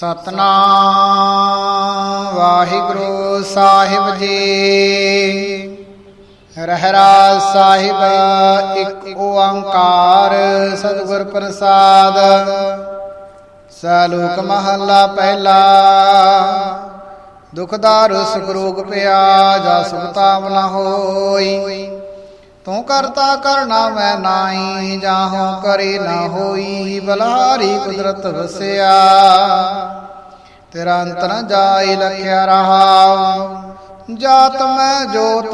ਸਤਨਾਮ। ਵਾਹਿਗੁਰੂ ਸਾਹਿਬ ਜੀ। ਰਹਿਰਾ ਸਾਹਿਬ, ਇੱਕ ਓੰਕਾਰ ਸਤਿਗੁਰ ਪ੍ਰਸਾਦ। ਸਲੋਕ ਮਹੱਲਾ ਪਹਿਲਾ। ਦੁਖਦਾਰ ਸੁਖ ਰੋਗ ਪਿਆ ਜਾ ਸੁਖਤਾ ਮਨ ਹੋਈ। ਤੂੰ ਕਰਤਾ ਕਰਨਾ ਮੈਂ ਨਾਹੀ, ਜਾਹੋ ਕਰੇ ਨਾ ਹੋਈ ਬਲਹਾਰੀ ਕੁਦਰਤ ਵਸਿਆ। ਤੇਰਾ ਅੰਤ ਨ ਜਾਈ ਲਖਿਆ ਰਹਾ ਜਾਤ ਮੈਂ ਜੋਤ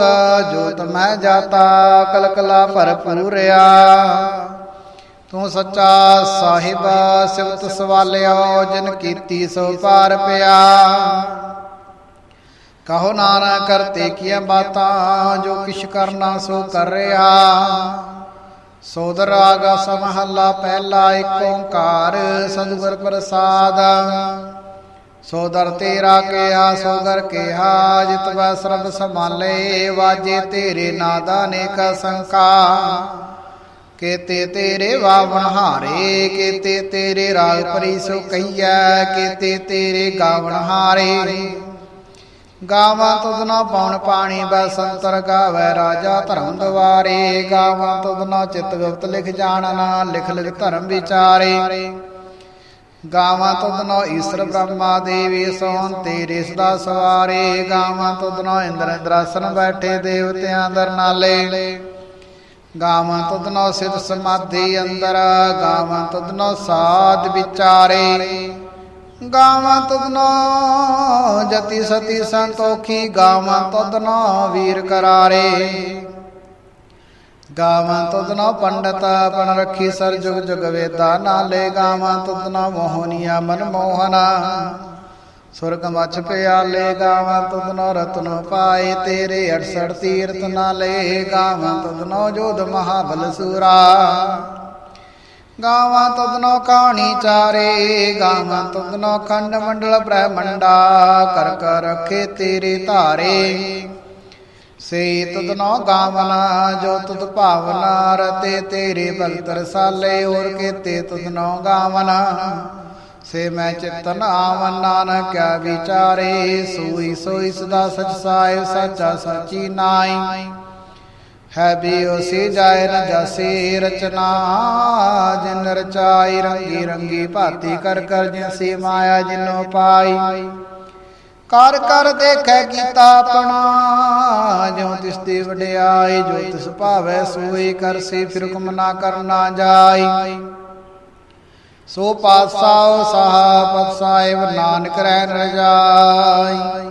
ਜੋਤ ਮੈਂ ਜਾਤਾ, ਕਲਕਲਾ ਭਰਪੂਰਿਆ ਤੂੰ ਸੱਚਾ ਸਾਹਿਬ ਸਿਵਤ ਸਵਾਲਿਓ ਜਿਨ ਕੀਤੀ ਸੋ ਪਾਰ ਪਿਆ। ਕਹੋ ਨਾਨਾ ਕਰਤੇ ਕੀਆਂ ਬਾਤਾਂ, ਜੋ ਕਿਛ ਕਰਨਾ ਸੋ ਕਰ ਰਿਹਾ। ਸੋਦਰ ਆਗਾ ਸਮਹੱਲਾ ਪਹਿਲਾ ਏਕ ਓੰਕਾਰ, ਸਤਿਗੁਰ ਪ੍ਰਸਾਦ। ਸੋਦਰ ਤੇਰਾ ਕਿਆ ਸੋਦਰ ਕਿਹਾ ਜਿਤਵਾ ਸਰਬ ਸਮਾਲੇ ਵਾਜੇ ਤੇਰੇ ਨਾਦਾ ਨੇਕ ਸੰਕਾ। ਕੇਤੇ ਤੇਰੇ ਵਾਵਣ ਹਾਰੇ, ਕੇਤੇ ਤੇਰੇ ਰਾਗ ਪਰੀ ਸੋ ਕਈਐ ਕੇਤੇ ਤੇਰੇ ਗਾਵਣ ਹਾਰੇ। ਗਾਵਾਂ ਤੁਧਨਾ ਪਉਣ ਪਾਣੀ ਬਸੰਤਰ ਗਾਵੇ ਰਾਜਾ ਧਰਮ ਦਵਾਰੇ ਗਾਵਾਂ ਤੁਧਨਾ ਚਿਤ ਗੁਪਤ ਲਿਖ ਜਾਣਨਾ, ਲਿਖ ਲਿਖ ਧਰਮ ਵਿਚਾਰੇ। ਗਾਵਾਂ ਤੁਧਨਾ ਈਸ਼ਰ ਬ੍ਰਹਮਾ ਦੇਵੀ ਸੋਨ ਤੇਰੇ ਸਦਾ ਸਵਾਰੇ। ਗਾਵਾਂ ਤੁਧਨਾ ਇੰਦਰ ਇੰਦਰਾਸਨ ਬੈਠੇ ਦੇਵਤਿਆਂ ਦਰ ਨਾਲੇ। ਗਾਵਾਂ ਤੁਧਨਾ ਸਿਧ ਸਮਾਧੀ ਅੰਦਰ, ਗਾਵਾਂ ਤੁਧਨਾ ਸਾਧ ਵਿਚਾਰੇ। ਗਾਵਾਂ ਤੁਧਨੋ, ਜਤੀ ਸਤੀ ਸੰਤੋਖੀ ਗਾਵਾਂ ਤੁਧਨੋ ਵੀਰ ਕਰਾਰੇ। ਗਾਵਾਂ ਤੁਧਨੋ ਪੰਡਤ ਪਣ ਰੱਖੀ ਸਰ ਜੁਗ ਜੁਗ ਵੇਦਾ ਨਾਲੇ, ਗਾਵਾਂ ਤਦਨੋ ਮੋਹਨੀਆ ਮਨ ਮੋਹਨਾ। ਸੁਰਗ ਮਛ ਪਿਆਲੇ, ਗਾਵਾਂ ਤੁਧਨੋ ਰਤਨ ਪਾਏ ਤੇਰੇ 68 ਤੀਰਤ ਨਾਲੇ, ਗਾਵਾਂ ਤਦਨੋ ਜੋਧ ਮਹਾਬਲ ਸੂਰਾ। ਗਾਵਾਂ ਤਦਨੋ ਕਾਣੀ ਚਾਰੇ, ਗਾਵਾਂ ਤਦਨੋ ਖੰਡ ਮੰਡਲ ਬ੍ਰਹਮੰਡਾ, ਕਰ ਕਰ ਰਖੇ ਤੇਰੇ ਧਾਰੇ। ਸੇ ਤਦਨੋ ਗਾਵਨਾ, ਜੋ ਤੁਧ ਭਾਵਨਾ, ਰਤੇ ਤੇਰੇ ਭਗਤ ਰਸਾਲੇ ਔਰ ਕੇਤੇ ਤਦਨੋ ਗਾਵਨਾ। ਸੇ ਮੈਂ ਚਿਤਨ ਆਵਨ ਨਾਨਕ ਕਿਆ ਵਿਚਾਰੇ, ਸੋਈ ਸੋਈ ਸਦਾ ਸਚ ਸਾਹਿਬ ਸੱਚਾ ਸੱਚੀ ਨਾਈ। ਹੈ ਵੀ ਉਸੇ ਨ ਜਸੇ ਰਚਨਾ, ਜਿਨ ਰਚਾਈ ਰੰਗੀ ਰੰਗੀ ਭਾਤੀ ਕਰ ਕਰ ਜਿਨਸੀ ਮਾਇਆ ਜਿਨੋ ਪਾਈ। ਕਰ ਕਰ ਦੇਖੈ ਕੀਤਾ ਆਪਣਾ, ਜਿਉ ਤਿਸ ਦੀ ਵਡਿਆਈ, ਜੋ ਤਿਸ ਭਾਵੈ ਸੋਈ ਕਰਸੀ ਫਿਰ ਹੁਕਮ ਨਾ ਕਰਨਾ ਜਾਈ। ਸੋ ਪਾਤਸ਼ਾਹ ਪਤ ਸਾਹਿਬ ਨਾਨਕ ਰਹਿ ਰਜਾਈ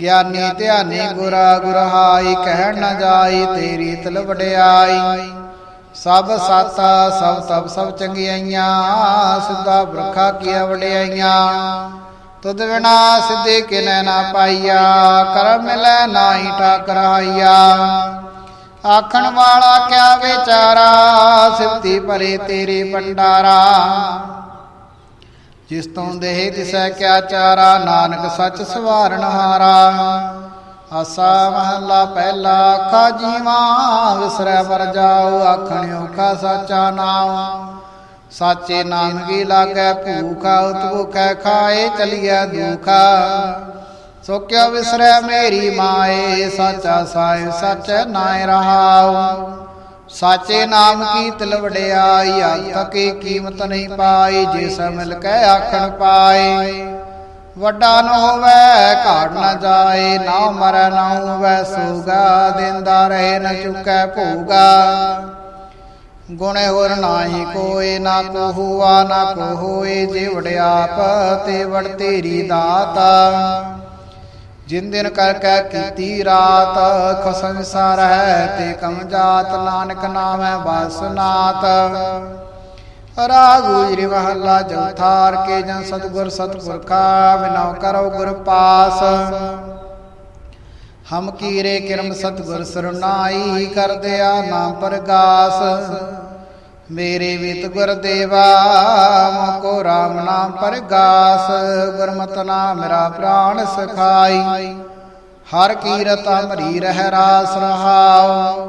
ਗਿਆਨੀ ਧਿਆਨੀ ਗੁਰਾ ਗੁਰਹਾਈ, ਕਹਿਣ ਨ ਜਾਈ, ਤੇਰੀ ਤਲ ਵਡਿਆਈ। ਸਭ ਸਾਤਾ, ਸਭ ਤਬ ਸਭ ਚੰਗਿਆਈਆਂ, ਸਿੱਧਾ ਬਰਖਾ ਕੀਆ ਵਡਿਆਈਆਂ। ਤੁਧ ਬਿਨਾ ਸਿੱਧੇ ਕਿਨੈ ਨਾ ਪਾਈਆ ਕਰਮ ਮਿਲੈ ਨਾਹੀ ਠਾਕਰਾਈਆ ਆਖਣ ਵਾਲਾ ਕਿਆ ਵਿਚਾਰਾ ਸਿਫਤੀ ਭਰੇ ਤੇਰੇ ਭੰਡਾਰਾ। ਜਿਸ ਤੋਂ ਦੇਹ ਦਿਸੈ ਕਿਆ ਚਾਰਾ, ਨਾਨਕ ਸੱਚ ਸਵਾਰਨ ਹਾਰਾ। ਆਸਾ ਮਹੱਲਾ ਪਹਿਲਾ ਆਖਾ ਜੀਵਾ, ਵਿਸਰੈ ਵਰ ਜਾਓ ਆਖਣ ਔਖਾ ਸਾਚਾ ਨਾਮ। ਸਾਚੇ ਨਾਮ ਕੀ ਲਾਗੈ ਭੂਖਾ ਉਤਭੁਖੈ ਖਾਏ ਚਲੀਐ ਦੁਖਾ। ਸੋ ਕਿਆ ਵਿਸਰੈ ਮੇਰੀ ਮਾਏ, ਸਾਚਾ ਸਾਹਿਬ ਸੱਚ ਨਾਇ ਰਹਾਉ। ਸਾਚੇ ਨਾਮ ਕੀ ਤਿਲ ਵਡਿਆਈ ਅੱਜ ਤੱਕ ਕੀਮਤ ਨਹੀਂ ਪਾਈ, ਜਿਸ ਮਿਲ ਕੇ ਆਖਣ ਪਾਏ। ਵੱਡਾ ਨ ਹੋਵੇ ਘਾੜ ਨ ਜਾਏ, ਨਾ ਮਰੈ ਨਾ ਹੋਵੇ, ਸੋਗਾ ਦਿੰਦਾ ਰਹੇ, ਨਾ ਚੁੱਕੈ ਭੂਗਾ। ਗੁਣੇ ਹੋਰ ਨਾਹੀ ਕੋਏ, ਨਾ ਕੋ ਹੁਆ, ਨਾ ਕੋ ਹੋਏ, ਜੇ ਵਡਿਆਪ ਤੇ ਵਡ ਤੇਰੀ ਦਾਤ। ਜਿਨ ਦਿਨ ਕਰ ਕੈ ਕੀਤੀ ਰਾਤ, ਖਸਮ ਸਾਰੈ ਤੇ ਕਮ ਜਾਤ, ਨਾਨਕ ਨਾਮੈ ਬਸਨਾਤ ਰਾਗ ਮਹੱਲਾ ਚੌਥਾਰ ਕੇ ਜਨ ਸਤਗੁਰ ਸਤਗੁਰ ਬਿਨਉ ਕਰੋ ਗੁਰ ਪਾਸ। ਹਮ ਕੀਰੇ ਕਿਰਮ ਸਤਗੁਰ ਸਰਨਾਈ ਕਰ ਦਿਆ ਨਾਮ ਪ੍ਰਗਾਸ। ਮੇਰੇ ਵਿਤ ਗੁਰ ਦੇਵਾ ਮੋਕੋ RAM ਨਾਮ ਪ੍ਰਗਾਸ, ਗੁਰਮਤਿ ਨਾਮ ਮੇਰਾ ਪ੍ਰਾਣ ਸਖਾਈ। ਹਰ ਕੀਰਤ ਅਮਰੀ ਰਹਿ ਰਾਸ ਰਹਾਉ।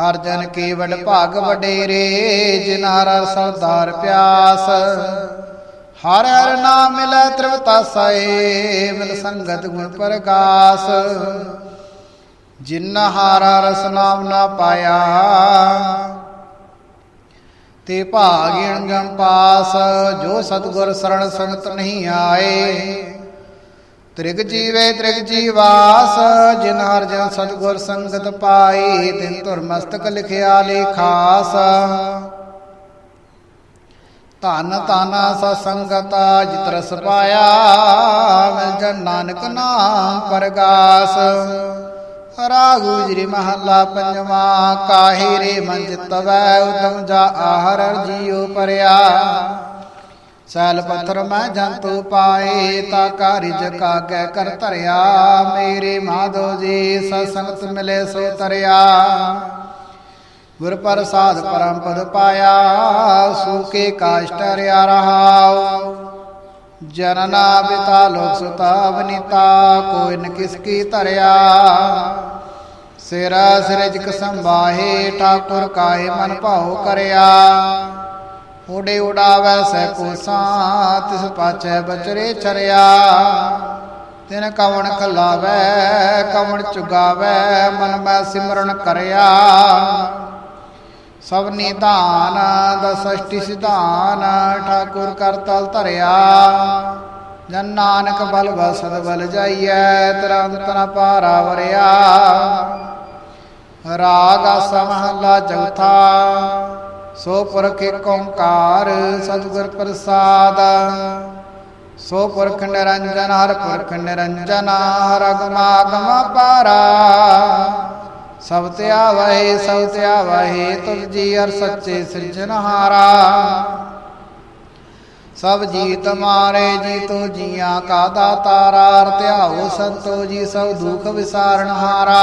ਹਰ ਜਨ ਕੇਵਲ ਵਡ ਭਾਗ ਵਡੇਰੇ, ਜਿਨਾਰ ਸਰਦਾਰ ਪਿਆਸ। ਹਰ ਹਰ ਨਾਮ ਮਿਲੈ ਤ੍ਰਿਵਤਾਸਏ ਮਿਲ ਸੰਗਤ ਗੁਣ ਪ੍ਰਗਾਸ। ਜਿਨ ਹਾਰਾ ਰਸ ਨਾਮ ਨਾ ਪਾਇਆ ਤੇ ਭਾਗਿਣ ਗਣ ਪਾਸ, ਜੋ ਸਤਗੁਰ ਸਰਣ ਸੰਗਤ ਨਹੀਂ ਆਏ। ਤ੍ਰਿਗ ਜੀਵੇ ਤ੍ਰਿਗ ਜੀਵਾਸ ਜਿਨ ਹਰ ਜਨ ਸਤਗੁਰ ਸੰਗਤ ਪਾਈ ਤਿਨ ਧੁਰ ਮਸਤਕ ਲਿਖਿਆ ਲੇਖਾਸ ਧਨ ਧਨ ਸਸੰਗਤਾ ਜਿਤ ਰਸ ਪਾਇਆ, ਮਿਲ ਜਨ ਨਾਨਕ ਨਾਮ ਪਰਗਾਸ। ਰਾਗ ਗੁਜਰੀ ਮਹੱਲਾ ਪੰਜਵਾ ਕਾਹੇ ਰੇ ਮਨ ਚਿਤਵੈ ਉਤਮ ਜਾ ਆਹਰ ਜੀਉ ਪਰਿਆ। ਸੈਲ ਪੱਥਰ ਮੈਂ ਜੰਤੂ ਪਾਏ, ਤਾ ਕਾਰਿਜ ਕਾਗੈ ਕਰ ਧਰਿਆ। ਮੇਰੇ ਮਾਧੋ ਜੀ ਸਤਸੰਗਤ ਮਿਲੇ ਸੋ ਤਰਿਆ। ਗੁਰ ਪ੍ਰਸਾਦ ਪਰਮ ਪਦ ਪਾਇਆ ਸੂਕੇ ਕਾਸ਼ਟ ਰਿਆ ਰਹਾਉ। ਜਨਨਾ ਪਿਤਾ ਲੋਕ ਸੁਤਾ ਕੋਈ ਨ ਕਿਸ ਕੀ ਧਰਿਆ? ਸਿਰ ਸਿਰਜਕ ਸੰਭਾਹੇ, ਠਾਕੁਰ ਕਾਏ ਮਨ ਭਾਉ ਕਰਿਆ? ਉਡੇ ਉਡਾਵੈ ਸੈ ਕੋਸਾ ਤਿਸ ਪਾਛੈ ਬਚਰੇ ਛਰਿਆ। ਤਿਨ ਕਵਣ ਖਲਾਵੈ, ਕਵਣ ਚੁਗਾਵੈ, ਮਨ ਮੈਂ ਸਿਮਰਨ ਕਰਿਆ। ਸਭ ਨਿਧਾਨ ਦਸਸ਼ਟੀ ਸਿਧਾਨ, ਠਾਕੁਰ ਕਰ ਤਲ ਧਰਿਆ। ਜਨ ਨਾਨਕ ਬਲ ਬਸਦ ਬਲ ਜਾਈਐ ਤਰੰਤ ਨ ਪਾਰਾ ਵਰਿਆ। ਰਾਗ ਆਸਾ ਚੌਥਾ, ਸੋ ਪੁਰਖ ਏਕ ਓੰਕਾਰ, ਸਤਿਗੁਰ ਪ੍ਰਸਾਦ। ਸੋ ਪੁਰਖ ਨਿਰੰਜਨ, ਹਰ ਪੁਰਖ ਨਿਰੰਜਨ, ਹਰ ਅਗਮਾਗਮ ਪਾਰਾ ਸਭ ਤੇ ਆਵਹਿ, ਸਭ ਤੇ ਆਵਹਿ, ਤੁਧ ਜੀ ਹਰ ਸੱਚੇ ਸਿਰਜਨਹਾਰਾ ਸਭ ਜੀ ਤੁਮਾਰੇ ਜੀ ਤੋ ਜੀਆਂ ਕਾ ਦਾਤਾਰਾ ਧਿਆਓ ਸੰਤੋ ਜੀ ਸਭ ਦੁਖ ਵਿਸਾਰਨ ਹਾਰਾ।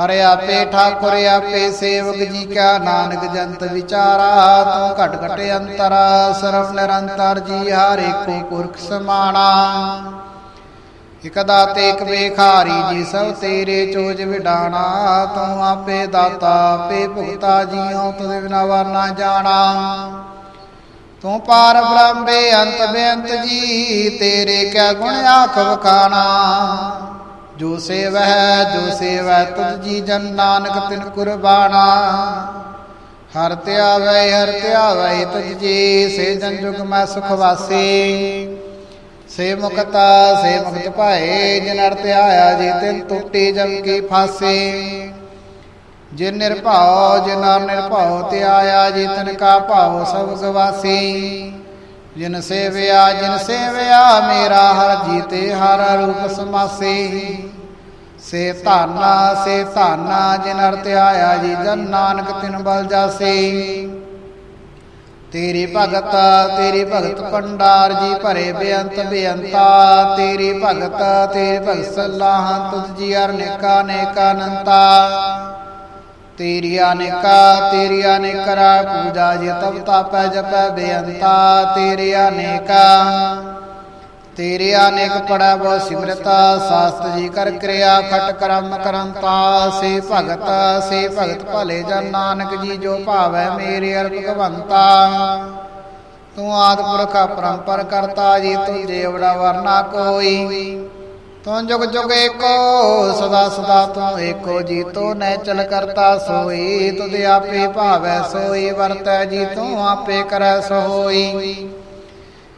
ਹਰਿ ਆਪੇ ਠਾਕੁਰ ਆਪੇ ਸੇਵਕ ਜੀ ਕਾ ਨਾਨਕ ਜੰਤ ਵਿਚਾਰਾ, ਤੂੰ ਘਟ ਘਟ ਅੰਤਰ, ਸਰਵ ਨਿਰੰਤਰ ਜੀ ਹਰ ਏਕੋ ਪੁਰਖ ਸਮਾਣਾ। ਇਕ ਦਾਤੇ ਇਕ ਵੇਖਾਰੀ ਜੀ ਸਭ ਤੇਰੇ ਚੋਜ ਵਿਡਾਣਾ, ਤੂੰ ਆਪੇ ਦਾਤਾ, ਆਪੇ ਭੁਗਤਾ, ਜੀਉ ਤੁਧ ਬਿਨਾ ਵਰ ਨਾ ਜਾਣਾ। ਤੂੰ ਪਾਰ ਬ੍ਰਹਮ ਬੇਅੰਤ ਬੇਅੰਤ ਜੀ, ਤੇਰੇ ਕੈ ਗੁਣ ਆਖ ਵਖਾਣਾ ਜੋ ਸੇਵੈ ਜੋ ਸੇਵੈ, ਤੁਧ ਜੀ ਜਨ ਨਾਨਕ ਤਿਨ ਕੁਰਬਾਨਾ ਹਰ ਧਿਆਵੈ ਹਰ ਧਿਆਵੈ ਤੁਝ ਜੀ, ਸੇ ਜਨ ਜੁਗ ਮੈਂ ਸੁਖ ਵਾਸੀ। ਸੇ ਮੁਕਤਾ ਸੇ ਮੁਕਤ ਭਾਏ, ਜਿਨ ਅਰ ਧਿਆਇਆ ਜੀ ਤਿਨ ਟੁੱਟੀ ਜਮ ਕੀ ਫਾਸੀ। ਜਿਨ ਨਿਰਭਉ, ਜਿਨ ਨਰ ਨਿਰਭਉ ਧਿਆਇਆ ਜੀ ਤਿਨ ਕਾ ਭਾਉ ਸਭ ਗਵਾਸੀ। ਜਿਨ ਸੇਵਿਆ ਜਿਨ ਸੇਵਿਆ, ਮੇਰਾ ਹਰ ਜੀਤੇ ਹਰ ਰੂਪ ਸਮਾਸੀ। ਸੇ ਧਾਨਾ ਸੇ ਧਾਨਾ, ਜਿਨ ਅਰਥ ਆਇਆ ਜੀ ਜਨ ਨਾਨਕ ਤਿਨ ਬਲ ਜਾਸੀ। ਤੇਰੀ ਭਗਤ ਤੇਰੀ ਭਗਤ ਪੰਡਾਰ ਜੀ ਭਰੇ ਬੇਅੰਤ ਬੇਅੰਤਾ। ਤੇਰੀ ਭਗਤ ਤੇਰੀ ਭਗਤ ਸਲਾਹਾਂ, ਤੁਧ ਜੀ ਅਰਨੇਕਾ ਨੇਕਾ ਅਨੰਤਾ। ਤੇਰੀ ਅਨੇਕਾ, ਤੇਰੀ ਅਨੇਕਰਾ ਪੂਜਾ ਜੇ, ਤਬ ਤਾਪੈ ਜਪੈ ਬੇਅੰਤਾ। ਤੇਰੀ ਅਨੇਕਾ ਤੇਰੇ ਅਨੇਕ ਪੜਾ ਬੋ ਸਿਮਰਤਾ, ਸਾਸਤ ਜੀ ਕਰ ਕਿਰਿਆ, ਖਟ ਕਰਮ ਕਰੰਤਾ, ਸੇ ਭਗਤ ਸੇ ਭਗਤ ਭਲੇ ਜਨ ਨਾਨਕ ਜੀ ਜੋ ਭਾਵੈ ਮੇਰੇ ਅਰ ਭਗਵੰਤਾ। ਤੂੰ ਆਦ ਪੁਰਖ ਪਰੰਪਰ ਕਰਤਾ, ਜੀ ਤੂੰ ਜੇਵੜਾ ਵਰਨਾ ਕੋਈ। ਤੂੰ ਜੁਗ ਜੁਗ ਏਕੋ, ਸਦਾ ਸਦਾ ਤੂੰ ਏਕੋ, ਜੀ ਤੂੰ ਨੈਚਲ ਕਰਤਾ ਸੋਈ। ਤੁਧ ਆਪੇ ਭਾਵੈ ਸੋਈ, ਵਰਤੈ ਜੀ ਤੂੰ ਆਪੇ ਕਰੈ ਸੋਈ।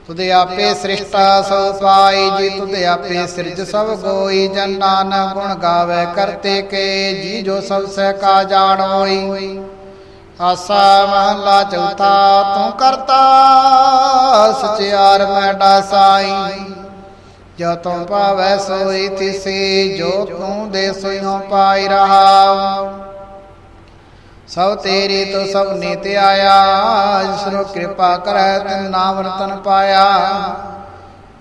ਤੁਧ ਆਪੇ ਸ੍ਰਿਸ਼ਟਾ ਸੋ ਪਾਈ ਜੀ, ਤੁਧ ਆਪੇ ਸਿਰਜ ਸਭ ਗੋਈ, ਜਨ ਨਾਨਕ ਗੁਣ ਗਾਵੇ ਕਰਤੇ ਕੇ ਜੀ, ਜੋ ਸਭ ਸਹਿ ਕਾ ਜਾਣੋਈ ਆਸਾ ਮਹਲਾ ਚੌਥਾ, ਤੂੰ ਕਰਤਾ ਸਚਿਆਰ ਮੈਂ ਡਾਸਾਈ ਜੋ ਤੂੰ ਪਾਵੈ ਸੋਈ ਤਿਸੀ, ਜੋ ਤੂੰ ਦੇ ਸੋਈਓ ਪਾਈ ਰਹਾ ਸਭ ਤੇਰੀ ਤੋ ਸਭ ਨੀਤ ਆਇਆ, ਜਿਸਨੂੰ ਕਿਰਪਾ ਕਰੈ ਤਿਨ ਨਾਮ ਰਤਨ ਪਾਇਆ।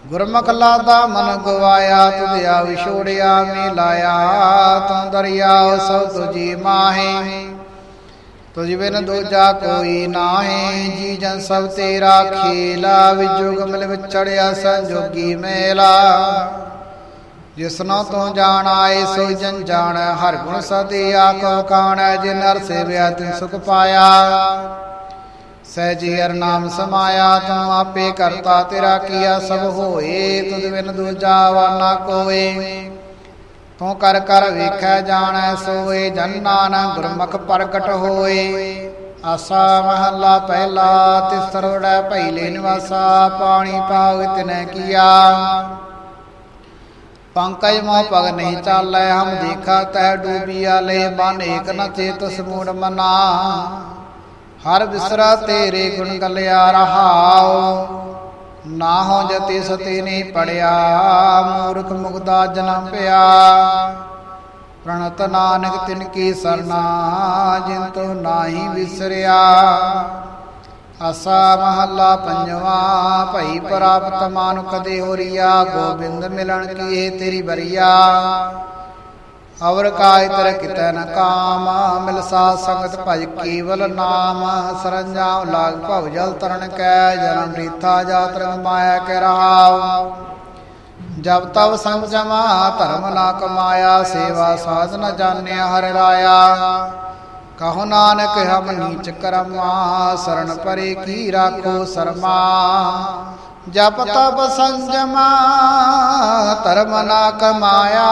ਗੁਰਮੁਖ ਲਾਦਾ ਮਨ ਗਵਾਇਆ, ਤੁਧ ਵਿਛੋੜਿਆ ਮਿਲਾਇਆ ਤੂੰ ਦਰਿਆ ਸਭ ਤੁਜੀ ਮਾਹੇ। ਤੁਝ ਬਿਨ ਦੂਜਾ ਕੋਈ ਨਾਹੀ, ਜੀ ਜਨ ਸਭ ਤੇਰਾ ਖੇਲਾ ਵਿਜੋਗ ਮਿਲ ਵਿਚੜਿਆ ਸੰਜੋਗੀ ਮੇਲਾ। ਜਿਸਨੋ ਤੂੰ ਜਾਣ ਆਏ ਸੋ ਜਨ ਜਾਣ। ਹਰ ਗੁਣ ਸਦੀ ਆਕੋ ਕਾਣ ਜਿਨ ਨਰ ਸੇਵਿਆ, ਤਿਨ ਸੁਖ ਪਾਇਆ। ਸਹਿਜੀ ਹਰ ਨਾਮ ਸਮਾਇਆ, ਤੂੰ ਆਪੇ ਕਰਤਾ, ਤੇਰਾ ਕੀਆ ਸਭ ਹੋਏ। ਤੁਧ ਬਿਨ ਦੂਜਾ ਵਾਨਾ ਕੋਏ। ਤੂੰ ਕਰ ਕਰ ਵੇਖੈ, ਜਾਣੈ, ਸੋਏ। ਜਨ ਨਾਨਕ ਗੁਰਮੁਖ ਪ੍ਰਗਟ ਹੋਏ। ਆਸਾ ਮਹੱਲਾ ਪਹਿਲਾ ਤਿਸਰ ਵੜੈ ਭੈਲੇ ਨਿਵਾਸਾ ਪਾਣੀ ਪਾਵ ਤਿਨੈ ਕੀਆ। ਪੰਕਜ ਮੋਹ ਪਗ ਨਹੀਂ ਚਾਲੈ, ਹਮ ਦੇਖਾ ਤੈ ਡੂਬੀਆ ਲੈ ਮਨ ਏਕ ਨ ਚੇਤ ਸਮੂੜ ਮਨਾ। ਹਰ ਵਿਸਰਾ ਤੇਰੇ ਗੁਣ ਗਲਿਆ ਰਹਾਉ ਨਾ ਹੋ ਜਤੀ ਸਤੀ ਨਹੀਂ ਪੜਿਆ, ਮੂਰਖ ਮੁਗਦਾ ਜਨਮ ਪਿਆ। ਪ੍ਰਣਤ ਨਾਨਕ ਤਿਨ ਕੀ ਸਰਨਾ, ਜਿਨ ਤੋ ਨਾਹੀ ਵਿਸਰਿਆ। ਆਸਾ ਮਹੱਲਾ ਪੰਜਵਾ, ਭਈ ਪ੍ਰਾਪਤ ਮਾਨੁਖ ਦੇ ਹੋਰੀਆ, ਗੋਬਿੰਦ ਮਿਲਣ ਕੀ ਇਹ ਤੇਰੀ ਬਰੀਆ ਅਵਰ ਕਾਇ ਤਰ ਕਿਤੈ ਨ ਕਾਮ, ਮਿਲ ਸਾਧ ਸੰਗਤ ਭਜ ਕੇਵਲ ਨਾਮ। ਸਰੰਜਾਮ ਲਾਗ ਭਵ ਜਲ ਤਰਨ ਕੈ, ਜਨਮ ਰੀਥਾ ਜਾਤ ਰੰਗ ਮਾਇਆ ਕੇ ਰਹਾਉ। ਜਬ ਤਬ ਸੰਜਮਾ ਧਰਮ ਨਾ ਕਮਾਇਆ, ਸੇਵਾ ਸਾਧਨ ਨ ਜਾਣਿਆ ਹਰਿ ਰਾਇਆ। ਕਹੋ ਨਾਨਕ, ਹਮ ਨੀਚ ਕਰਮਾ ਸਰਣ ਪਰੇ ਕੀ ਰਾਖੋ ਸਰਮਾ। ਜਪ ਤਪ ਸੰਜਮਾ, ਧਰਮ ਨਾ ਕਮਾਇਆ।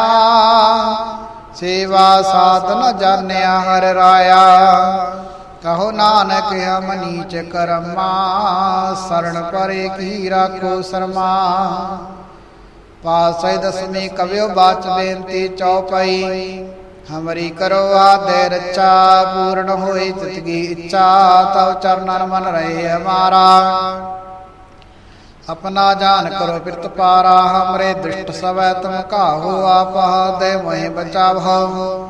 ਸੇਵਾ ਸਾਧਨ ਜਾਣਿਆ ਹਰ ਰਾਇਆ। ਕਹੋ ਨਾਨਕ, ਹਮ ਨੀਚ ਕਰਮਾ ਸਰਣ ਪਰੇ ਕੀ ਰਾਖੋ ਸਰਮਾ। ਪਾਸੈ ਦਸਮੀ ਕਵਿਓ ਬਾਚ ਬੇਨਤੀ ਚੌਪਈ ਹਮਰੀ ਕਰੋ ਆਦੇ ਰਚਾ ਪੂਰਨ ਹੋਈ ਤਿਤਗੀ ਇੱਛਾ, ਤਉ ਚਰਨਨ ਮਨ ਰਹੇ ਹਮਾਰਾ। ਆਪਣਾ ਜਾਨ ਕਰੋ ਪਿਰਤ ਪਾਰਾ, ਹਮਰੇ ਦ੍ਰਿਸ਼ਟ ਸਵੈ ਤਮ ਕਾਹੋ ਆਪਾ ਦੇ ਮੋਹਿ ਬਚਾਵੋ।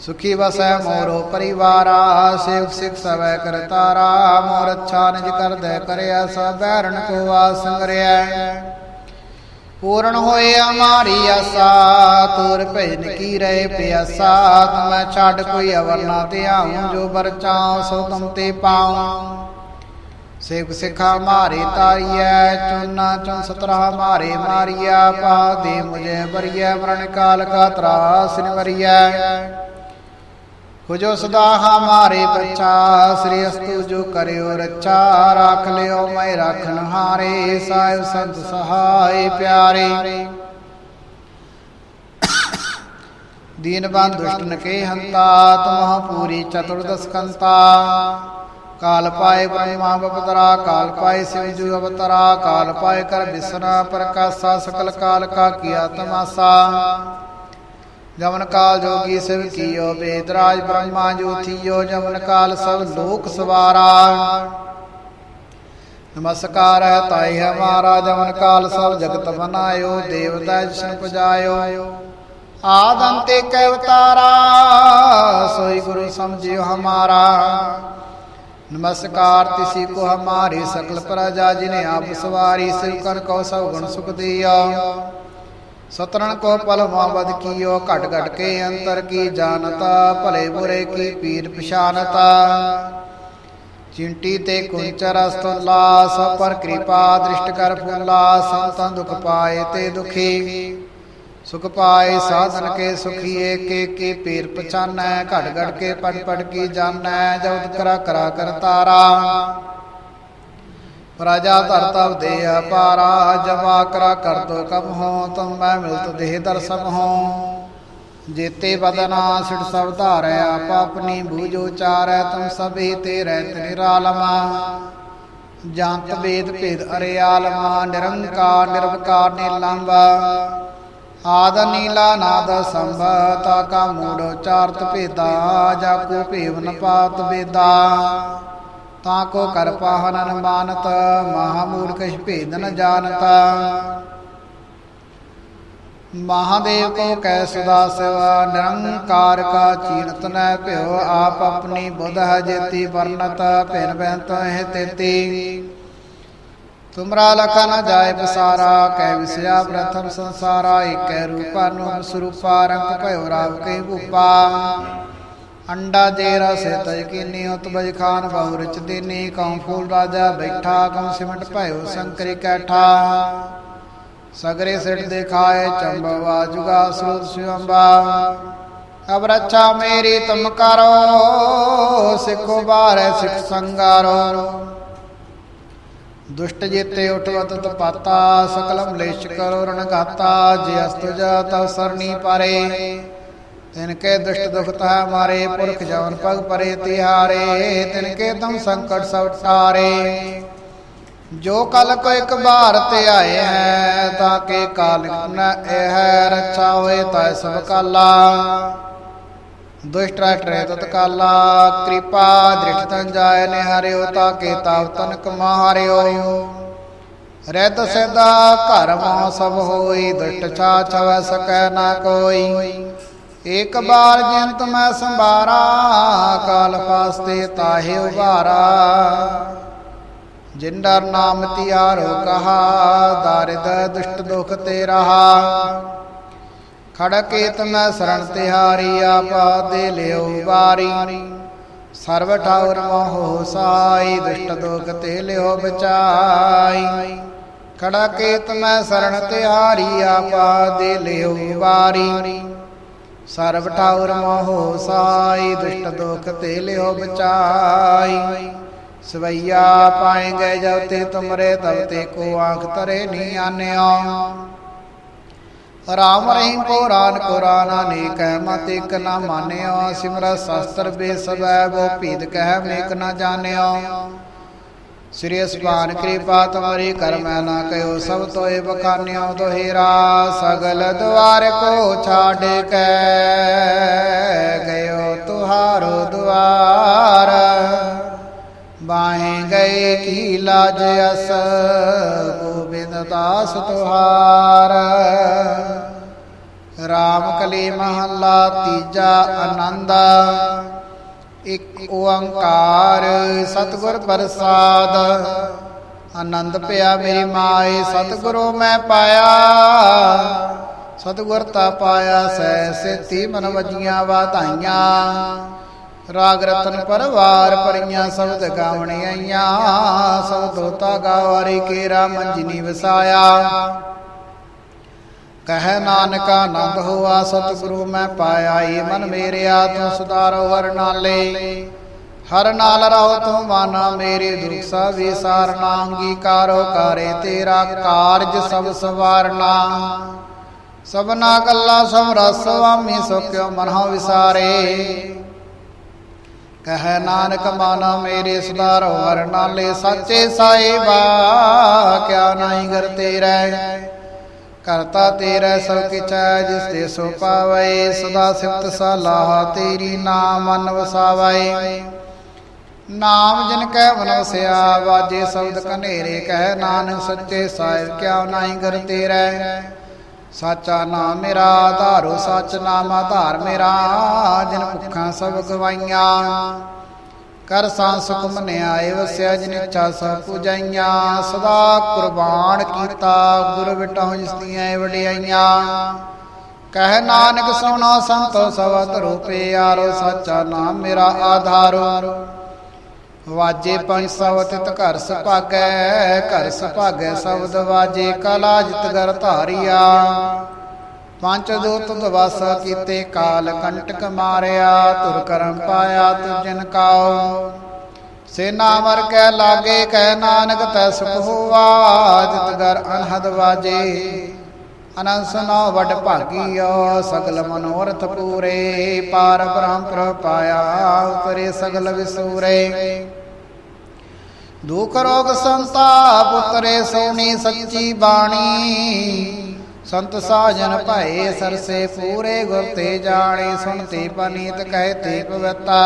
ਸੁਖੀ ਵਸੈ ਮੋਰੋ ਪਰਿਵਾਰਾ, ਸੇਵ ਸਿਖ ਸਵੈ ਕਰਤਾਰਾ ਮੋਰ ਅੱਛਾ ਨਿਜ ਕਰ ਕਰਦੈ ਕਰਿਆ, ਸਭ ਬੈਰਣ ਕੋ ਆਸੰਗਰਿਆ ਪੂਰਨ ਹੋਏ ਹਮਾਰੀ ਆਸਾ, ਤੁਰ ਭਜਨ ਕੀ ਰਹੇ ਪਿਆਸਾ ਤੁਮੈ ਛੱਡ ਕੋਈ ਅਵਰ ਨਾ ਧਿਆਉ ਜੋ ਬਰ ਸੋ ਤੁਮ ਤੇ ਪਾਉ ਸੇਵ ਸਿਖਾ ਮਾਰੇ ਤਾਰੀਐ, ਚੁਨਾ ਚੁਨ ਸਤਰਾ ਮਾਰੇ ਮਾਰੀਆ ਪਾ ਦੇ ਮੁਝੇ ਬਰੀਐ ਮਰਨ ਕਾਲ ਕਾ ਤਰਾਸ ਨਿਵਰੀਐ। ਹੁਜੋ ਸਦਾ ਹਮਾਰੇ ਬੱਚਾ ਸ੍ਰੀ ਅਸਤੂ ਜੋ ਕਰਿਓ ਰੱਛਾ ਰੱਖ ਲਿਓ ਮੈਂ ਰਾਖਣ ਹਾਰੇ ਸਾਹਿਬ ਸੰਤ ਸਹਾਈ ਪਿਆਰੇ। ਦੀਨ ਦੁਸ਼ਟਨ ਕੇ ਹੰਤਾ ਤੁਮਹ ਪੂਰੀ ਚਤੁਰਦਸ ਕੰਤਾ। ਕਾਲ ਪਾਏ ਬ੍ਰਹਮਾ ਬਪਤਰਾ, ਕਾਲ ਪਾਏ ਸਿਵ ਜੂ ਅਵਤਰਾ, ਕਾਲ ਪਾਏ ਕਰ ਬਿਸਨਾ ਪ੍ਰਕਾਸ਼ਾ, ਸਕਲ ਕਾਲ ਕਾ ਕੀਆ ਤਮਾਸਾ। ਜਮਨ ਕਾਲ ਜੋਗੀ ਸਿਵ ਕੀਓ ਬੇਦਰਾਜ ਬ੍ਰਹਮਾ ਜੋਥੀਓ ਜਮਨ ਕਾਲ ਸਭ ਲੋਕ ਸਵਾਰਾ ਨਮਸਕਾਰ ਹੈ ਤਾਈ ਹਮਾਰਾ ਜਮਨ ਕਾਲ ਸਭ ਜਗਤ ਬਨਾਇਓ ਦੇਵਤਾ ਜਿਸਨ ਪੁਜਾਇਓ ਆਦ ਅੰਤੇ ਕੈ ਅਵਤਾਰਾ ਸੋਈ ਗੁਰੂ ਸਮਝਿਓ ਹਮਾਰਾ ਨਮਸਕਾਰ ਤਿਸੀ ਕੋ ਹਮਾਰੀ ਸਕਲ ਪ੍ਰਜਾ ਜਿਨੇ ਆਪ ਸਵਾਰੀ ਸਿਰ ਕਰ ਕੋ ਸਭ ਗੁਣ ਸੁਖ ਸਤਰਣ ਸਤਰਨ ਕੋ ਪਲ ਮਾਵਦ ਕੀਓ, ਘਟ ਘਟ ਕੇ ਅੰਤਰ ਕੀ ਜਾਣਤਾ, ਭਲੇ ਬੁਰੇ ਕੀ ਪੀਰ ਪਛਾਨਤਾ ਚਿੰਟੀ ਤੇ ਕੁੰਚਰ ਅਸਤੁਲਾ, ਸਭ ਪਰ ਕਿਰਪਾ ਦ੍ਰਿਸ਼ਟ ਕਰ ਫੁੱਲਾ ਸੰਤਾਂ ਦੁਖ ਪਾਏ ਤੇ ਦੁਖੀ। ਸੁਖ ਪਾਏ ਸਾਧਨ ਕੇ ਸੁਖੀਏ ਕੇ ਕੇ ਪੀਰ ਪਛਾਨੈ, ਘਟ ਘਟ ਕੇ ਪੜ ਪੜ ਕੀ ਜਾਣੈ ਜਉਤ ਕਰਾ ਕਰਾ ਕਰਤਾਰਾ ਪ੍ਰਜਾ ਧਰਤਵ ਦੇ ਅਪਾਰਾ ਜਮਾ ਕਰਾ ਕਰ ਤੋ ਕਮ ਹੋ, ਤੁਮ ਮੈਂ ਮਿਲਤ ਦੇਹ ਦਰਸਮ ਹੋ। ਜੇਤੇ ਬਦਨਾ ਸਿੜ ਸਭ ਧਾਰੈ, ਆਪ ਆਪਣੀ ਬੂਝੋ ਚਾਰੈ ਤੁਮ ਸਭੇ ਤੇ ਰਹਿਤ ਨਿਰਾਲਮਾ। ਜਾਂਤ ਵੇਦ ਭੇਦ ਅਰਿਆਲਮਾ ਨਿਰੰਕਾਰ ਨਿਰਵਕਾਰ ਨਿਲੰਬਾ ਆਦ ਨੀਲਾ ਨਾਦ ਸੰਭਤਾ ਕਾ ਮੂੜ ਚਾਰਤ ਭੇਦਾ, ਜਾ ਕੋ ਭੇਵ ਪਾਤ ਵੇਦਾ। ਤਾਂ ਕੋ ਕਰ ਪਾਹਨ ਮਾਨਤ ਮਹਾ ਮੂੜ ਭੇਦ ਨ ਜਾਣਤਾ ਮਹਾਦੇਵ ਕੋ ਕੈ ਸਦਾ ਸਿਵਾ, ਨਿਰੰਕਾਰ ਕਾ ਚੀਨਤ ਨੈ ਭਿਓ ਆਪ ਆਪਣੀ ਬੁੱਧ ਹੈ ਜੇਤੀ ਵਰਨਤ, ਭਿਨ ਭਿਨ ਤੋਹਿ ਤੇਤੀ। ਤੁਮਰਾ ਲਖਾ ਨ ਜਾਏ ਬਸਾਰਾ ਕੈ ਵਿਸਿਆ ਪ੍ਰਥਮ ਸੰਸਾਰਾ, ਏਕੈ ਰੂਪਾ ਨੂੰ ਸਰੂਪਾ ਰੰਗ ਭਇਓ ਰਾਵ ਕੈ ਭੂਪਾ। ਅੰਡਾ ਜੇ ਰਸ ਤਜ ਕੀਨੀ ਉਤਬਜ ਖਾਨ ਬਹੁ ਰਿਚ ਦੇਨੀ, ਕਉ ਫੂਲ ਰਾਜਾ ਬੈਠਾ, ਕਉ ਸਿਮਟ ਭਇਓ ਸੰਕਰੀ ਕੈਠਾ। ਸਗਰੇ ਸਿਟ ਦਿਖਾਏ ਚੰਬਵਾ ਜੁਗਾ ਸਰੂਤ ਸਿਵੰਬਾ ਅਬ ਰੱਛਾ ਮੇਰੀ ਤੁਮ ਕਰੋ, ਸਿੱਖੋ ਬਾਰੇ ਸਿੱਖ ਸੰਗਾਰੋ। ਦੁਸ਼ਟ ਜੀਤੇ ਉਠਵਤ ਤਪਾਤਾ, ਸ਼ਕਲਮ ਮਲੇਸ਼ ਕਰੋ ਰਣ ਜੇ ਅਸਤੁ ਜਾਤ ਸਰਨੀ ਪਾਰੇ। ਤਿਨ ਕੇ ਦੁਸ਼ਟ ਦੁਖ ਤਾ ਮਾਰੇ, ਪੁਰਖ ਜਵਨ ਪਗ ਪਰੇ ਤਿਹਾਰੇ ਤਿਨ ਕੇ ਤਮ ਸੰਕਟ ਸਭ ਟਾਰੇ ਜੋ ਕਲ ਕੋ ਇੱਕ ਬਾਰ ਤੇ ਆਏ ਹੈ, ਤਾਂ ਕੇ ਕਾਲ ਨ ਇਹ ਰੱਛਾ ਹੋਏ ਤੈ ਸਭ ਕਾਲਾ। ਦੁਸ਼ਟ ਰਾਟਰੇ ਤਤ ਕਾਲਾ, ਕਿਰਪਾ ਦ੍ਰਿਸ਼ਟ ਤਨ ਜਾਏ ਨੇ ਤਾਂ ਕੇ ਤਾਵ ਤਨ ਕਮਾਰਿਓ। ਰਹਿਤ ਸਦਾ ਘਰ ਮਾ ਸਭ ਹੋਈ, ਦੁਸ਼ਟ ਛਾ ਛਵ ਸਕੈ ਨਾ ਕੋਈ। ਇੱਕ ਬਾਰ ਜਿੰਤ ਮੈਂ ਸੰਭਾਰਾ, ਕਾਲ ਫਾਸਤੇ ਤਾਹੇ ਉਭਾਰਾ। ਜਿੰਡਰ ਨਾਮ ਤਿਆਰੋ ਕਹਾ ਦਾਰਿਦ ਦੁਸ਼ਟ ਦੁਖ ਤੇ ਰਹਾ। ਖੜਕੇਤ ਮੈਂ ਸਰਣ ਤਿਹਾਰੀ, ਆਪਾ ਦੇ ਲਿਓ ਵਾਰੀ। ਸਰਵ ਠਾਉਰ ਮੋਹ ਸਾਈ, ਦੁਸ਼ਟ ਦੁਖ ਤੇ ਲਿਓ ਬਚਾਈ। ਖੜਕੇਤ ਮੈਂ ਸਰਣ ਤਿਹਾਰੀ, ਆਪਾ ਦੇ ਲਿਓ ਵਾਰੀ। ਸਰਬ ਠਾਉਰ ਮੋਹ ਸਾਈ, ਦੁਸ਼ਟ ਦੁਖ ਤੇ ਲਿਓ ਬਚਾਈ। ਸਵਈਆ ਪਾਏਗੇ ਜਬ ਤੇ ਤੁਮਰੇ, ਤਬ ਤੇ ਕੋ ਆਖ ਤਰੇ ਨੀ ਆਨਿਆ ਰਾਮ ਰਹੀਮ ਕੁਰਾਨ ਕੁਰਾਨ ਅਨੇਕ ਹੈ ਮਤ ਇਕ ਨਾ ਮਾਨਿਓ। ਸਿਮਰ ਸ਼ਾਸਤਰ ਬੇਸਬੈ, ਬੋ ਭੀਦ ਕਹਿ ਮੇਕ ਨਾ ਜਾਣਿਆ ਸ੍ਰੀ ਅਸਮਾਨ ਕਿਰਪਾ ਤੁਮਰੀ ਕਰਮੈ ਨਾ ਕਯੋ ਸਭ ਤੋਏ ਬਖਾਨਿਓ ਦੋਹਿਰਾ ਸਗਲ ਦੁਆਰ ਕੋ ਛਾੜ ਕੇ ਗਇਓ ਤੁਹਾਰੋ ਦੁਆਰ। ਬਾਹੇ ਗਏ ਕੀ ਲਾਜ ਅਸ, ਗੋਬਿੰਦ ਦਾਸ ਤੁਹਾਰ। ਰਾਮ ਕਲੀ ਮਹੱਲਾ ਤੀਜਾ ਆਨੰਦ। ਇੱਕ ਓੰਕਾਰ ਸਤਿਗੁਰ ਪ੍ਰਸਾਦ। ਆਨੰਦ ਪਿਆ ਮੇਰੀ ਮਾਏ, ਸਤਿਗੁਰੂ ਮੈਂ ਪਾਇਆ। ਸਤਿਗੁਰ ਤਾ ਪਾਇਆ ਸੈ ਸੇਤੀ ਮਨ ਵਜੀਆਂ ਵਾਧਾਈਆਂ। ਰਾਗ ਰਤਨ ਪਰਵਾਰ ਪਰੀਆਂ ਸ਼ਬਦ ਗਾਵਣੀ ਆਈਆਂ। ਸਭ ਦੋਤਾ ਗਾਵਾਰੀ ਕੇਰਾ ਮੰਜਨੀ ਵਸਾਇਆ। ਕਹਿ ਨਾਨਕ ਆਨੰਦ ਹੋਆ ਸਤਿਗੁਰੂ ਮੈਂ ਪਾਇਆ ਏ ਮਨ ਮੇਰਿਆ, ਤੂੰ ਸੁਧਾਰੋ ਹਰ ਨਾਲੇ। ਹਰ ਨਾਲ ਰਹੋ ਤੂੰ ਮਾਨਾ ਮੇਰੇ ਦੁਖ ਸਭ ਵਿਸਾਰਨਾ ਅੰਗੀਕਾਰੋ ਕਰੇ ਤੇਰਾ ਕਾਰਜ ਸਭ ਸਵਾਰਨਾ। ਸਭਨਾ ਗੱਲਾਂ ਸਭ ਰਸ ਸੁਆਮੀ ਸੁਖਿਓ ਮਨਹੁ ਵਿਸਾਰੇ। ਕਹਿ ਨਾਨਕ ਮਾਨਾ ਮੇਰੇ ਸੁਧਾਰੋ ਹਰ ਨਾਲੇ, ਸਾਚੇ ਸਾਹਿਬਾ ਕਿਆ ਨਾਹੀ ਗਰ ਤੇਰਾ। ਕਰਤਾ ਤੇਰਾ ਸਭ ਕਿਛੈ ਜਿਸ ਤੇ ਸੋ ਪਾਵੇ। ਸਦਾ ਸਿਫਤ ਸਲਾਹ ਤੇਰੀ ਨਾਮ ਮਨ ਵਸਾਵੇ। ਨਾਮ ਜਿਨ ਕੈ ਮਨ ਵਾਜੇ ਸ਼ਬਦ ਕਨੇਰੇ ਕਹਿ ਨਾਨਕ, ਸੱਚੇ ਸਾਹਿਬ ਕਿਆ ਨਾਹੀ ਗਰ ਤੇਰਾ। ਸਾਚਾ ਨਾਮ ਮੇਰਾ ਆਧਾਰੋ ਸੱਚ ਨਾਮ ਆਧਾਰ ਮੇਰਾ, ਜਿਨ ਭੁੱਖਾਂ ਸਭ ਗਵਾਈਆਂ। ਕਰ ਸੰਸੁਖ ਮਨ ਆਏ ਵਸਿਆ ਜਿਨ ਇੱਛਾ ਸਭ ਪੁਜਾਈਆਂ, ਸਦਾ ਕੁਰਬਾਨ ਕੀਤਾ, ਗੁਰ ਵਿਟਹੁ ਜਿਸ ਦੀਆਂ ਵਡਿਆਈਆਂ। ਕਹਿ ਨਾਨਕ ਸੁਣੋ ਸੰਤੋ ਸਵਤ ਰੂਪੇ, ਆਰੋ ਸਾਚਾ ਨਾਮ ਮੇਰਾ ਆਧਾਰੋ। ਵਾਜੇ ਪੰਜ ਸਵ ਤਿਤ ਘਰ ਸੁਭਾਗੈ ਘਰ ਸੁਭਾਗੈ ਸ਼ਬਦ ਵਾਜੇ ਕਲਾ ਜਿਤ ਗਰ ਧਾਰਿਆ। ਪੰਜ ਦੂਤ ਦਵਸ ਕੀਤੇ ਕਾਲ ਕੰਟਕ ਮਾਰਿਆ, ਤੁਰ ਕਰਮ ਪਾਇਆ ਤੁਜਨ ਕਾਉ। ਸੇਨਾ ਮਰ ਕੈ ਲਾਗੇ ਕਹਿ ਨਾਨਕ ਤੈ ਸੁਖ ਹੋਆ, ਜਿਤ ਗਰ ਅਨਹਦ ਵਾਜੇ। ਅਨੰਦ ਸੁਨੋ ਵਡ ਭਾਗੀਓ, ਸਗਲ ਮਨੋਰਥ ਪੂਰੇ। ਪਾਰ ਬ੍ਰਹਮ ਪ੍ਰਭ ਪਾਇਆ, ਉਤਰੇ ਸਗਲ ਵਿਸੂਰੇ। ਦੁਖ ਰੋਗ ਸੰਤਾਪ ਉਤਰੇ ਸੋਣੀ ਸੱਚੀ ਬਾਣੀ। ਸੰਤ ਸਾਜਨ ਭਾਏ ਸਰਸੇ ਪੂਰੇ ਗੁਰ ਤੇ ਜਾਣੇ, ਸੁਣਤੇ ਪਨੀਤ ਕਹਤੇ ਪਵਤਾ।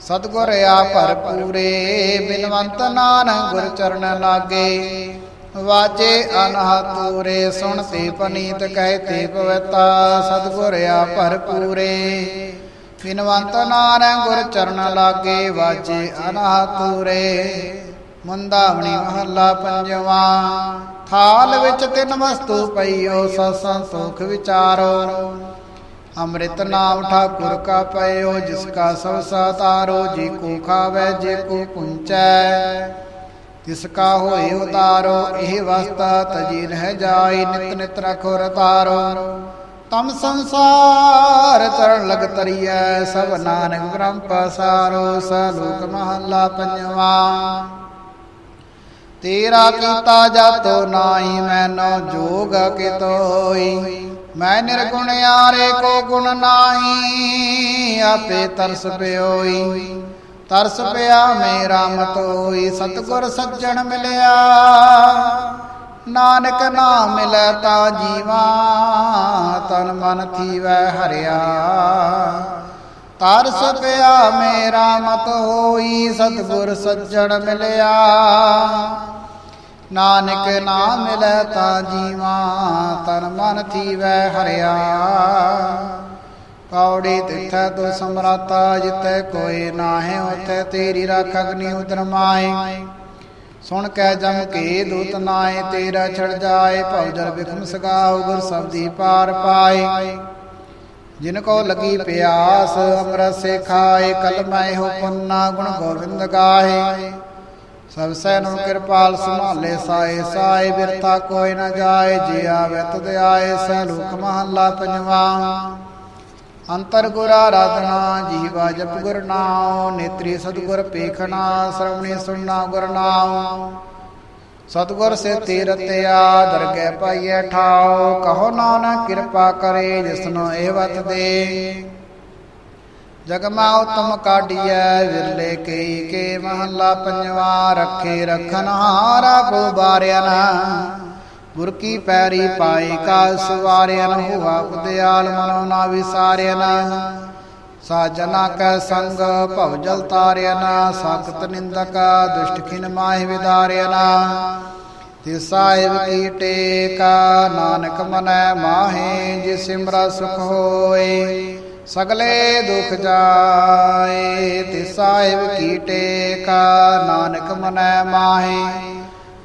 ਸਤਗੁਰ ਆ ਭਰਪੂਰੇ ਬਿਨਵੰਤ ਨਾਨਕ ਗੁਰ ਚਰਨ ਲਾਗੇ। ਵਾਜੇ ਅਨਹਤੂਰੇ ਸੁਣਤੇ ਪਨੀਤ ਕਹਿਤੇ ਪਵਿੱਤਾ। ਸਤਿਗੁਰ ਆ ਭਰਪੂਰੇ ਬਿਨਵੰਤ ਨਾਨਕ ਗੁਰ ਚਰਨ ਲਾਗੇ। ਵਾਜੇ ਅਨਹਤੂਰੇ ਮੁੰਦਾਵਣੀ ਮਹੱਲਾ ਪੰਜਵਾ। ਹਾਲ ਵਿੱਚ ਤਿੰਨ ਵਸਤੂ ਪਈਓ ਸਤ ਸੰਤੋਖ ਵਿਚਾਰੋ। ਅੰਮ੍ਰਿਤ ਨਾਮ ਠਾਕੁਰ ਕਾ ਪਇਓ, ਜਿਸ ਕਾ ਸਭ ਸਤਾਰੋ ਜੀ ਕੋ ਖਾਵੇ, ਜੇ ਕੋ ਪੁੰਚੈ। ਤਿਸ ਕਾ ਹੋਏ ਉਤਾਰੋ, ਇਹ ਵਸਤਾ ਤਜੀ ਰਹਿ ਜਾਈ, ਨਿਤ ਨਿਤ ਰਖੋ ਰਤਾਰੋ ਤਮ ਸੰਸਾਰ ਚਰਨ ਲਗ ਤਰੀਐ, ਸਭ ਨਾਨਕ ਬ੍ਰਹਮ ਪਸਾਰੋ ਸਲੋਕ ਮਹੱਲਾ ਪੰਜਵਾ। ਤੇਰਾ ਕੀਤਾ ਜਾਤੋ ਨਾਹੀ ਮੈਨੋ ਜੋਗ ਕਿਤੋਈ। ਮੈਂ ਨਿਰਗੁਣ ਯਾਰੇ ਕੋ ਗੁਣ ਨਾਹੀ, ਆਪੇ ਤਰਸ ਪਿਓਈ। ਤਰਸ ਪਿਆ ਮੇਰਾ ਮਤੋਈ, ਸਤਗੁਰ ਸੱਜਣ ਮਿਲਿਆ। ਨਾਨਕ ਨਾਮ ਮਿਲੈ ਤਾ ਜੀਵਾ, ਤਨ ਮਨ ਥੀਵੈ ਹਰਿਆ। ਤਰਸ ਪਿਆ ਮੇਰਾ ਮਤ ਹੋਈ ਸਤਗੁਰ ਸੱਜਣ ਮਿਲਿਆ। ਨਾਨਕ ਨਾਮ ਮਿਲੈ ਤਾਂ ਜੀਵਾ ਤਨ ਮਨ ਥੀਵੈ ਹਰਿਆ। ਪੌੜੀ ਤਿੱਥੈ ਤੋ ਸਮਰਾਤਾ ਜਿਤੈ ਕੋਈ ਨਾਹਿ ਉਤੈ ਤੇਰੀ ਰੱਖ ਅਗਨੀ ਉਦਰ ਸੁਣ ਕੈ ਜਮ ਕੇ ਦੂਤ ਨਾਏ ਤੇਰਾ ਛੜ ਜਾਏ ਭਉਜਲ ਬਿਖਮ ਸਗਾਉ, ਗੁਰ ਸਬਦੀ ਪਾਰ ਪਾਏ। ਜਿਨ ਕੋ ਲਗੀ ਪਿਆਸ, ਅੰਮ੍ਰਿਤ ਸੇ ਖਾਏ ਕਲ ਮੈਂ ਹੋ ਗੁਣ ਗੋਬਿੰਦ ਗਾਏ। ਸਭ ਸੈ ਨੂੰ ਕਿਰਪਾਲ ਸੰਭਾਲੇ ਸਾਏ ਸਾਏ ਬਿਰਤਾ ਕੋਈ ਨਾ ਜਾਏ ਜੀ ਆਵੇ ਤੁਧ ਆਏ ਸੈ ਲੋਕ ਮਹੱਲਾ ਪੰਜਵਾ। ਅੰਤਰ ਗੁਰ ਆਰਾਧਨਾ, ਜੀਵਾ ਜਪ ਗੁਰ ਨਾਮ ਨੇਤਰੀ ਸਤਗੁਰ ਪੇਖਣਾ ਸ਼ਰਵਣੀ ਸੁਣਨਾ ਗੁਰ ਨਾਮ ਸਤਗੁਰ ਸੇ ਤੀਰਤਿਆ ਦਰਗਹਿ ਪਾਈਐ ਠਾਓ ਕਹੋ ਨਾਨਕ ਕਿਰਪਾ ਕਰੇ, ਜਿਸਨੋ ਇਹ ਵਤ ਦੇ ਜਗਮਾ ਉਤਮ ਕਾਢੀਐ, ਵਿਰਲੇ ਕਈ ਕੇ ਮਹੱਲਾ ਪੰਜਵਾ, ਰੱਖੇ ਰਖਨ ਹਾਰਾ ਕੋ ਬਾਰਿਆ ਨਾ ਗੁਰ ਕੀ ਪੈਰੀ ਪਾਈ ਕਾ ਸਵਾਰਿਆ ਨ ਹੋਵਾ ਉਦਿਆਲ ਮਨੋ ਨਾ ਵਿਸਾਰਿਆ ਨਾ ਸਾਜਨਾ ਕੈ ਸੰਗ ਭਵ ਜਲ ਤਾਰਿਆ ਨਾ, ਸਖਤ ਨਿੰਦਕ ਦੁਸ਼ਟ ਖਿਨ ਮਾਹਿ ਵਿਦਾਰਿਆ ਨਾ। ਤੇ ਸਾਹਿਬ ਕੀ ਟੇਕਾ, ਨਾਨਕ ਮਨੈ ਮਾਹੇ ਜਿ ਸਿਮਰਾ ਸੁਖ ਹੋਏ, ਸਗਲੇ ਦੁਖ ਜਾਏ। ਤੇ ਸਾਹਿਬ ਕੀ ਟੇਕਾ, ਨਾਨਕ ਮਨੈ ਮਾਹੇ